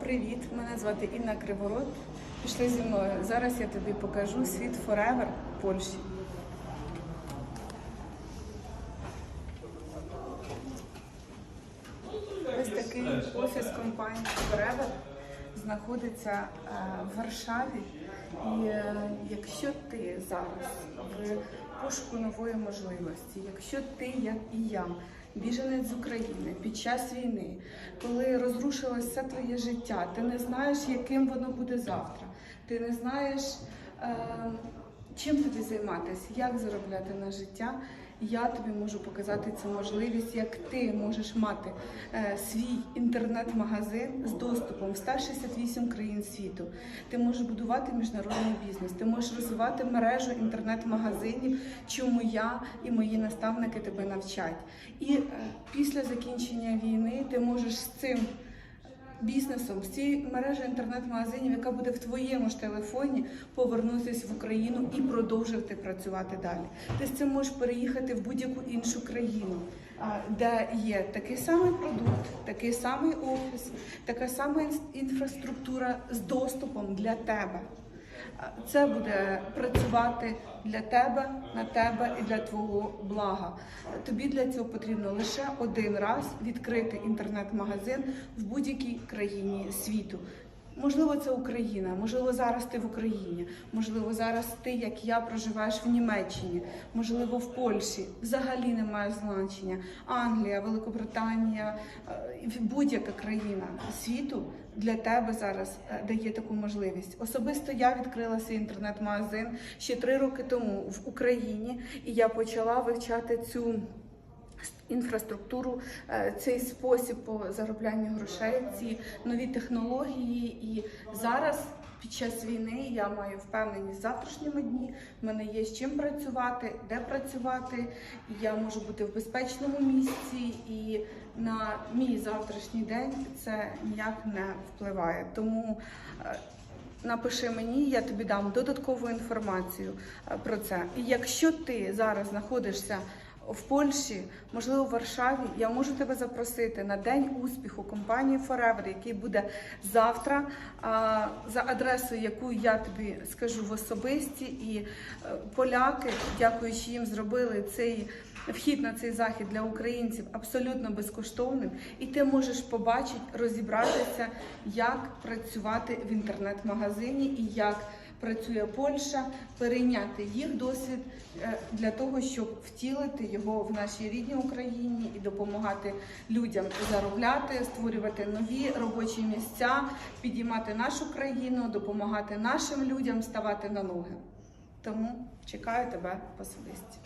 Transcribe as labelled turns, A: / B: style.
A: Привіт, мене звати Інна Криворот. Пішли зі мною. Зараз я тобі покажу світ Forever Польщі. Ось такий офіс компанії Forever знаходиться е, в Варшаві. І е, якщо ти зараз пошуку нової можливості, якщо ти, як і я, біженець з України під час війни, коли розрушилось все твоє життя, ти не знаєш, яким воно буде завтра, ти не знаєш. Е, Чим тобі займатися, як заробляти на життя? Я тобі можу показати цю можливість, як ти можеш мати е, свій інтернет-магазин з доступом в 168 країн світу. Ти можеш будувати міжнародний бізнес, ти можеш розвивати мережу інтернет-магазинів, чому я і мої наставники тебе навчать. І е, після закінчення війни ти можеш з цим бізнесом, з цією мережею інтернет-магазинів, яка буде в твоєму ж телефоні, повернутися в Україну і продовжити працювати далі. Ти з цим можеш переїхати в будь-яку іншу країну, де є такий самий продукт, такий самий офіс, така сама інфраструктура з доступом для тебе. Це буде працювати для тебе, на тебе і для твого блага. Тобі для цього потрібно лише один раз відкрити інтернет-магазин в будь-якій країні світу. Можливо, це Україна, можливо, зараз ти в Україні, можливо, зараз ти, як я, проживаєш в Німеччині, можливо, в Польщі. Взагалі немає значення. Англія, Великобританія, е, будь-яка країна світу для тебе зараз е, дає таку можливість. Особисто я відкрила свій інтернет-магазин ще три роки тому в Україні, і я почала вивчати цю інфраструктуру, е, цей спосіб по зароблянню грошей, ці нові технології. І зараз. Під час війни я маю впевненість в завтрашньому дні. В мене є з чим працювати, де працювати. Я можу бути в безпечному місці, і на мій завтрашній день це ніяк не впливає. Тому е, Напиши мені, я тобі дам додаткову інформацію е, про це. І якщо ти зараз знаходишся в Польщі, можливо, в Варшаві, я можу тебе запросити на день успіху компанії Forever, який буде завтра, за адресою, яку я тобі скажу в особисті. І е, поляки, дякуючи їм, зробили цей. Вхід на цей захід для українців абсолютно безкоштовним, і ти можеш побачити, розібратися, як працювати в інтернет-магазині і як працює Польща, перейняти їх досвід е, для того, щоб втілити його в нашій рідній Україні і допомагати людям заробляти, створювати нові робочі місця, підіймати нашу країну, допомагати нашим людям ставати на ноги. Тому чекаю тебе особисті.